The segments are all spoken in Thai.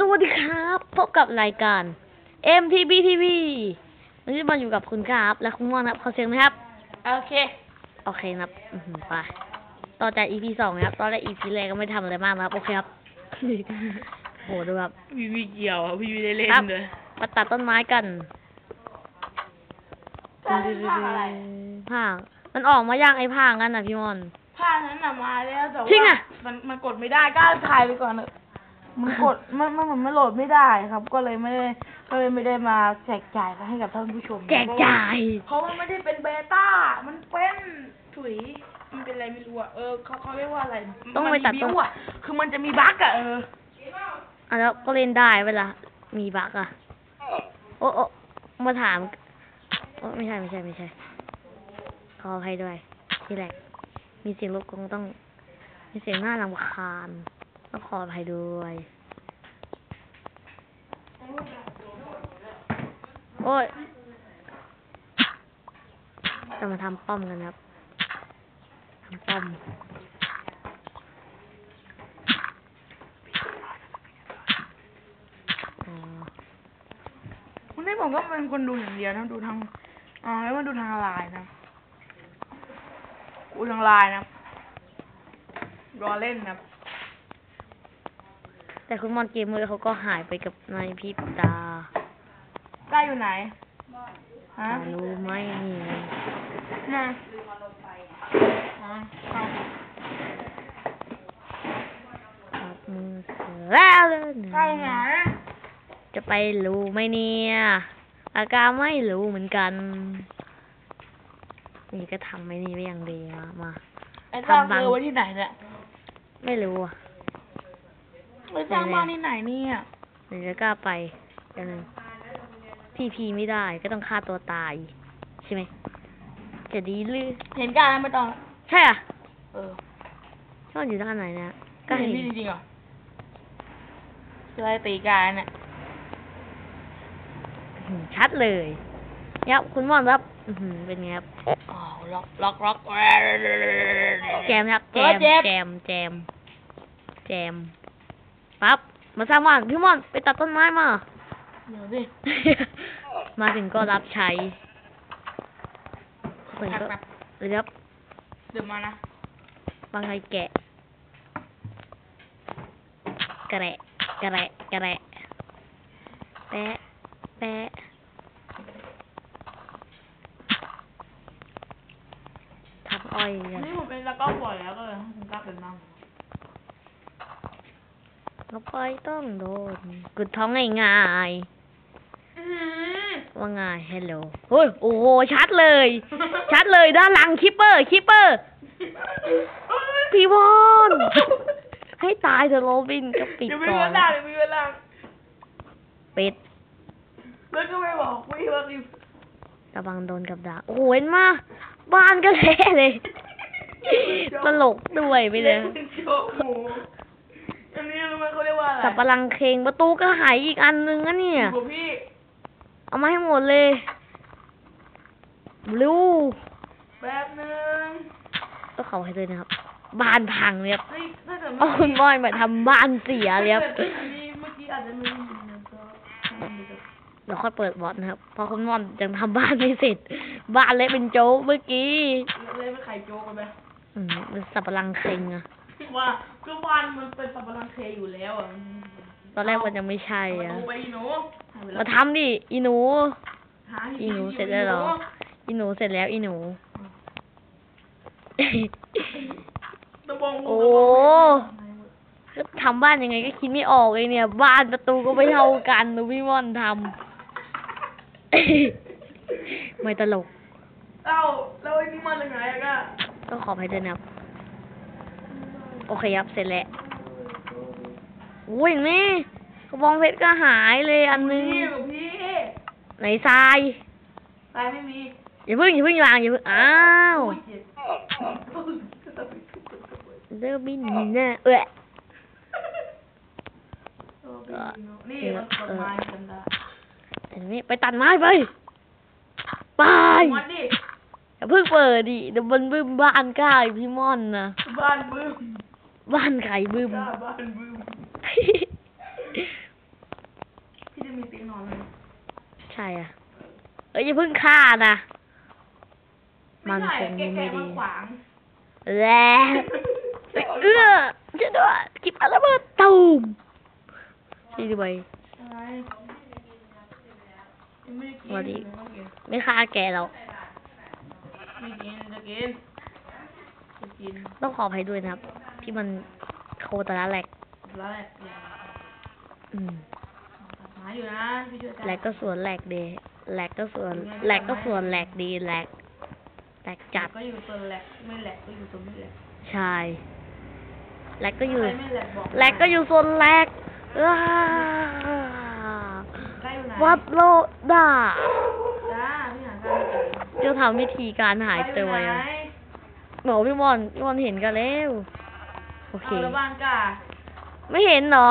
สวัสดีครับ พบกับรายการ MTB TV วันนี้มาอยู่กับคุณครับ และคุณม่อนครับขอเสียงนะครับ โอเค โอเคนะครับอื้อหือไปต่อจาก EP สองนะครับ ตอนแรก EP แรกก็ไม่ทำอะไรมากนะครับ โอเคครับโหดูครับพี่ไม่เกี่ยวอะพี่ไม่ได้เล่นครับเลยมาตัดต้นไม้กันผ้าอะไรผางมันออกมาย่างไอ้ผางกันนะพี่มอนผ้านั้นน่ะมาแล้วแต่จริงว่าอะมันมันกดไม่ได้ก็ถ่ายไปก่อนเถอะ มันกดมันมันเหมือนมันโหลดไม่ได้ครับ ก็เลยไม่ได้ก็เลยไม่ได้มาแจกจ่ายให้กับท่านผู้ชมแจกจ่าย เพราะมันไม่ได้เป็นเบต้า มันเป็นถุย มันเป็นอะไรไม่รู้อะเออเขาเขาเรียกว่าอะไรต้องไปตัดมันมีต้นบิ้วอะคือมันจะมีบั๊กอะเออ อะแล้วก็เล่นได้เวลามีบั๊กอะ โอ้โอ้มาถามโอ้ไม่ใช่ไม่ใช่ไม่ใช่ขออภัยด้วยที่แรกมีเสียงรบกวนต้อง มีเสียงน่ารำคาญ ต้องขออภัยด้วย โอ้ยจะมาทำป้อมกันครับทำป้อมอ๋อวันนี้ผมก็เป็นคนดูอย่างเดียวนะดูทางอ่าแล้วมาดูทางไลน์นะดูทางไลน์นะรอเล่นนะ แต่คุณมอนเกมเมอร์เขาก็หายไปกับในพริบตาได้อยู่ไหนฮะรู้ไหมนี่ไงมาอ๋อเอาครับมือเสือแล้วเลยได้ไหนจะไปรู้ไหมเนี่ยอาการไม่รู้เหมือนกัน นี่ก็ทำไม่นี่ไว้อย่างดีมามาไอ้สร้างทำบังเจอไว้ที่ไหนเนี่ยไม่รู้อะ ไอ้สร้างบ้านที่ไหนเนี่ยเดี๋ยวจะกล้าไปกันหนึ่งพีพีไม่ได้ก็ต้องฆ่าตัวตาย ใช่ไหมจะดีหรือเห็นการไม่ต้องใช่อะเออชอบอยู่ด้านไหนเนี่ยก็เห็นเห็นพี่จริงๆเหรอจะไล่ตีการเนี่ยอื้อหือชัดเลยครับคุณม่อนครับอื้อหือเป็นไงครับอ๋อล็อกล็อกล็อกแจมครับแจเออมเจ็บแจมแจมแจม ปั๊บมาสร้างบ้านพี่ม่อนไปตัดต้นไม้มา เดี๋ยวสิมาถึงก็รับใช้เหมือนก็แป๊บเลยครับเดี๋ยวมานะบางไงแกะ กระแระกระแระกระแระแปะแปะทับอ้อยกันนี่ผมเป็นแล้วก็บ่อยแล้วก็เลยผมกล้าเป็นบ้างก็ปล่อยต้องโดนกุดท้องง่ายๆว่าไงฮัลโหลเฮ้ยโอ้โหชัดเลย ชัดเลยด้านหลังคิปเปอร์คิปเปอร์พี่วอนให้ตายเถอะโรบินก็ปิดเดี๋ยวมีก่อเวนลาเดี๋ยวมีเวลาปิดแล้วก็ไม่บอกไม่ว่ารีบระวังโดนกับดักโอ้โหเห็นมาบ้านก็เละเลย ตลกด้วยไปเลยโอ้โหอันนี้รู้ไหม เขาเรียกว่าอะไรสับปะรังเคงประตูก็หายอีกอันนึงอะเนี่ย อยู่กับพี่ เอามาให้หมดเลยบลูแป๊บนึงก็เขาให้เลยนะครับบ้านพังเลยครับเฮ้ยถ้าเกิดเอาคุณบอยมาทำบ้านเสียเลยครับถ้ากิดอันนี้เมื่อกี้อาจจะไม่ได้ยินนะก็ทำไปเถอะเดี๋ยวค่อยเปิดบอทนะครับเพราะคุณมอนยังทำบ้านไม่เสร็จ บ้านเละเป็นโจ๊กเมื่อกี้ เลยไม่ไข่โจ๊กกันไหม อืมเป็นสับปะรังเคงอะ ว่าก็วันมันเป็นสับปะรดเคอยู่แล้วอะตอนแรกมันยังไม่ใช่เอาอะประตูไปอีหนูหาเวลมาทำดิอีหนู หาอีหนูเสร็จแล้วเหรอ อีหนูเสร็จแล้วอีหนู ตะบองโอ้ก็ทำบ้านยังไงก็คิดไม่ออกเลยเนี่ย บ้านประตูก็ไม่เท่ากันดูพี่ม่อนทำ ไม่ตลก เอ้าแล้วไอ้นี่มาจากไหนอะก็ก็ขอให้ด้วยนะครับ โอเคครับเสร็จแล้วโอ้ยเห็นไหมกระบองเพชรก็หายเลยอันนึงพี่กับพี่ไหนทรายตายไม่มีอย่าเพิ่งอย่าเพิ่งวางอย่าเพิ่งอ้าวโอ้ยเจ็บเลิกบินเนี่ยเอ้ยนี่มันกดไม้กันได้เห็นไหมไปตัดไม้ไปไปมันดิอย่าเพิ่งเปิดดิเดี๋ยวมันบึ้มบ้านกล้าอีกพี่ม่อนนะบ้านบึ้ม บ้านไข่บึ้ม บ้านบึ้ม พี่จะมีเตียงนอนไหมใช่อะ เอ้ยอย่าเพิ่งฆ่านะ มันคงไม่ดีแล้วเอื้อช่วด้วยจิบอะไรมาตูมช่ด้ไปวันนี้ไม่ฆ่าแกแล้วต้องขออภัยด้วยนะครับ ที่มันโคตรละแหลกแล้วแหละแหละอืมหาอยู่นะพี่ช่วยแหลกก็ส่วนแหลกเดแหลกก็ส่วนแหลกก็ส่วนแหลกดีแหลกแหลกจัดก็อยู่ตัวแหลกไม่แหลกก็อยู่ตัวไม่แหลกใช่แหลกก็อยู่ใครไม่แหลกบอกแหลกก็อยู่ส่วนแหลกอ้าใกล้อยู่ไหนวัดโลดาจ้าพี่หาการไม่เจอเจ้าทำวิธีการหายตัวใกล้ออะไหนบอกพี่มอนพี่มอนเห็นกันแล้วโอ เค เอาแล้วบ้านกล้าไม่เห็นเหรอ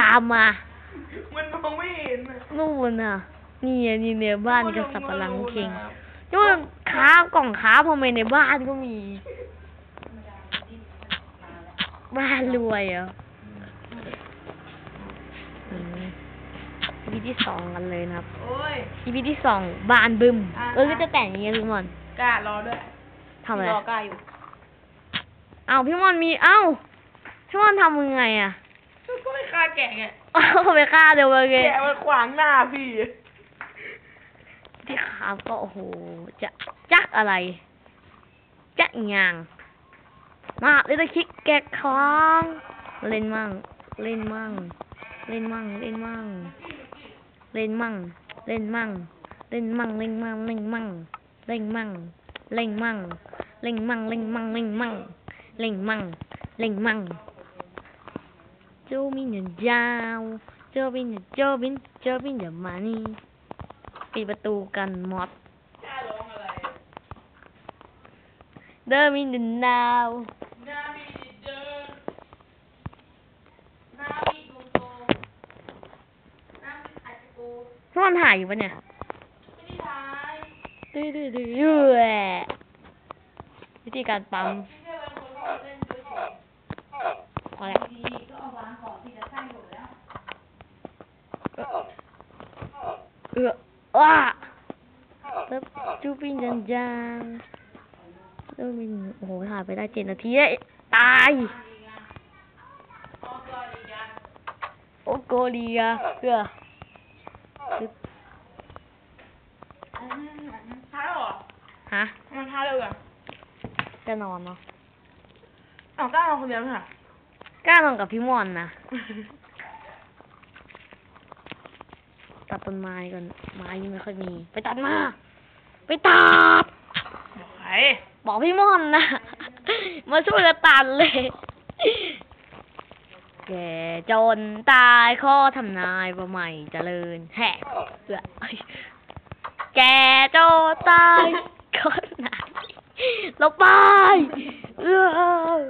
ตามมามันมองไม่เห็นอะนู่นน่ะ นี่ไงนี่เนี่ยบ้านกับสับปะรังเค็งนี่มันค้ากล่องค้าพอมในบ้านก็มี บ้านรวยเหรอะอีพีที่สองกันเลยนะครับโอ้ย อีพีที่สองบ้านบึมอะเออก็จะแต่งอย่างเงี้ยพี่มอนกล้ารอด้วยทำอะไร รอกล้าอยู่เอ้าพี่มอนมีเอ้าพี่มอนทำยังไงอะก็ไม่กล้าแกะไงเอาไปฆ่าเดี๋ยวเลยแกะมันขวางหน้าพี่ที่ขามก็โอ้โหจะจักอะไรจักงางมาเล่นตะคิกแกะค้างเล่นมั่งเล่นมั่ง เล่นมั่งเล่นมั่ง เล่นมั่ง เล่นมั่ง เล่นมั่งเล่นมั่งเล่นมั่งเล่นมั่งเล่นมั่งเล่นมั่งเล่นมั่งเล่นมั่ง เล่งมังเล่งมังโจมินเดยาวโจบินเดโจบินโจบินเดมานี่ปิดประตูกันมอดเดอร์มินเดนาวถ้ามันหายอยู่ปะเนี่ยดื้อดื้อดื้อวิธีการปั๊ม Hoặc là dần dần. Đâu mình hồi hả với ta là thế ấy. Tai. Ô cô đi à. Hả? Mình thay rồi. Cái nào mà? Ờ, nào không biết hả? กตัวดีกันโอโกเลียเพื่อตึ๊บอืมท้ายแล้วเหรอฮะมันท้ายเร็วกันจะนอนเนาะอ้าวกล้าเอาคนเดียวไหมคะกล้านอนกับพี่มอนนะตัดต้นไม้ก่อนไม้ยังไม่ค่อยมี ไปตัดมา ไปตัดบอกใครบอกพี่ม่อนนะมาช่วยกันตัดเลย แกจนตายข้อทำนายว่าใหม่เจริญแหกเอื้อแกจนตายข้อทำนายเราไปเออ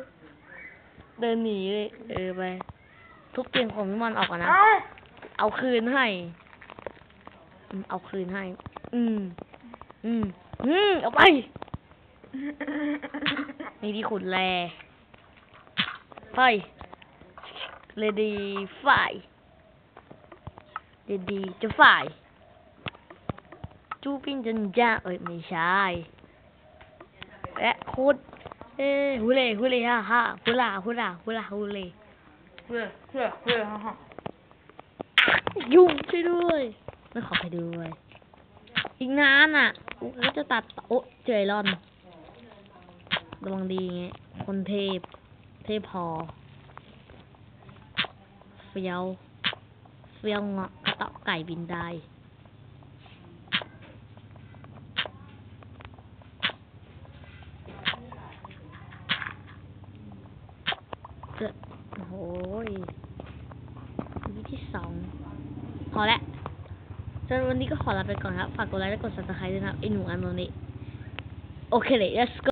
เดินหนีเลยเออไป ทุบเตียงของพี่ม่อนออกก่อนนะเอ้าเอาคืนให้อืมเอาคืนให้ อืม อืม อืม เอาไป นี่ที่ขุดแร่ไปเลดีฝ่ายเลดีจะฝ่าย จูปิ้งจนจ้าเอ้ยไม่ใช่และขุด เอ้ฮูเล่ฮูเล่ฮ่าฮ่าฮูลาฮูลาฮูลาฮูเล่เพื่อเพื่อเพื่ฮ่าฮ่ายุ่งช่วยด้วยไม่ขอไปด้วย อีกนานอะกูก็จะตัดต่อโอ้เจอไอรอนระวังดีไงคนเทพ เทพพอเฟี้ยวเฟี้ยวเงาะกระเตาะไก่บินได้เกิดโอ้โหย วีที่สอง พอแล้วสำหรับวันนี้ก็ขอลาไปก่อนครับ ฝากกดไลค์และกด subscribe ด้วยนะครับไอหนูอันโนนี้ โอเคเลย let's go